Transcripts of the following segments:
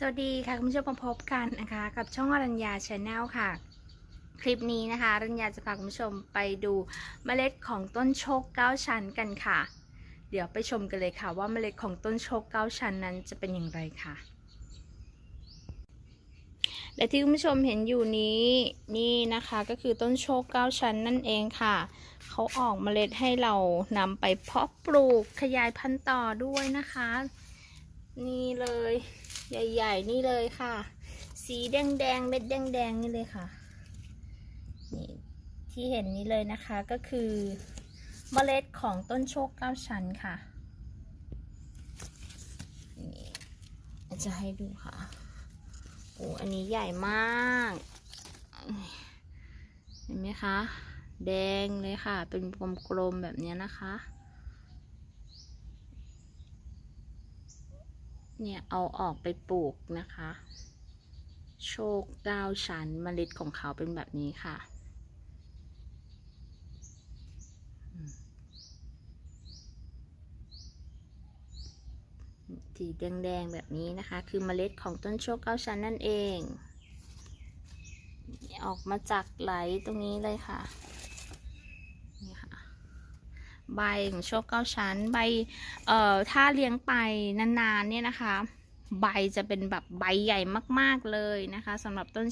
สวัสดีค่ะคุณผู้ชมมาพบกันนะคะ กับช่องอรัญญาชาแนลค่ะ คลิปนี้นะคะอรัญญาจะพาคุณผู้ชมไปดูเมล็ดของต้นโชคเก้าชั้นกันค่ะ เดี๋ยวไปชมกันเลยค่ะ ว่าเมล็ดของต้นโชคเก้าชั้นนั้นจะเป็นอย่างไรค่ะ และที่คุณผู้ชมเห็นอยู่นี้นี่นะคะก็คือต้นโชคเก้าชั้นนั่นเองค่ะเขาออกเมล็ดให้เรานำไปเพาะปลูกขยายพันธุ์ต่อด้วยนะคะ นี่เลย ใหญ่ ๆ นี่เลยค่ะ สีแดงๆเม็ดแดงๆนี่เลยค่ะนี่ที่เห็นนี้เลยนะคะก็คือเมล็ดของต้นโชคเก้าชั้นค่ะนี่จะให้ดูค่ะโอ้อันนี้ใหญ่มากเห็นไหมคะ แดงเลยค่ะ เป็นกลมๆแบบนี้นะคะ เนี่ยเอาออกไปปลูกนะคะ โชคเก้าชั้นเมล็ดของเขาเป็นแบบนี้ค่ะ สีแดงๆแบบนี้นะคะ คือเมล็ดของต้นโชคเก้าชั้นนั่นเอง ออกมาจากไหลตรงนี้เลยค่ะ นี่ค่ะ ใบของโชคเก้าชั้น ใบเอ่อถ้าเลี้ยงไปนานๆเนี่ยนะคะ ใบจะเป็นแบบใบใหญ่มากๆเลยนะคะสำหรับต้น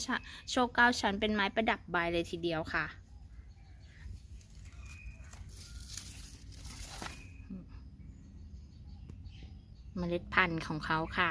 โชคเก้าชั้นเป็นไม้ประดับใบเลยทีเดียวค่ะเมล็ดพันธุ์ของเขาค่ะ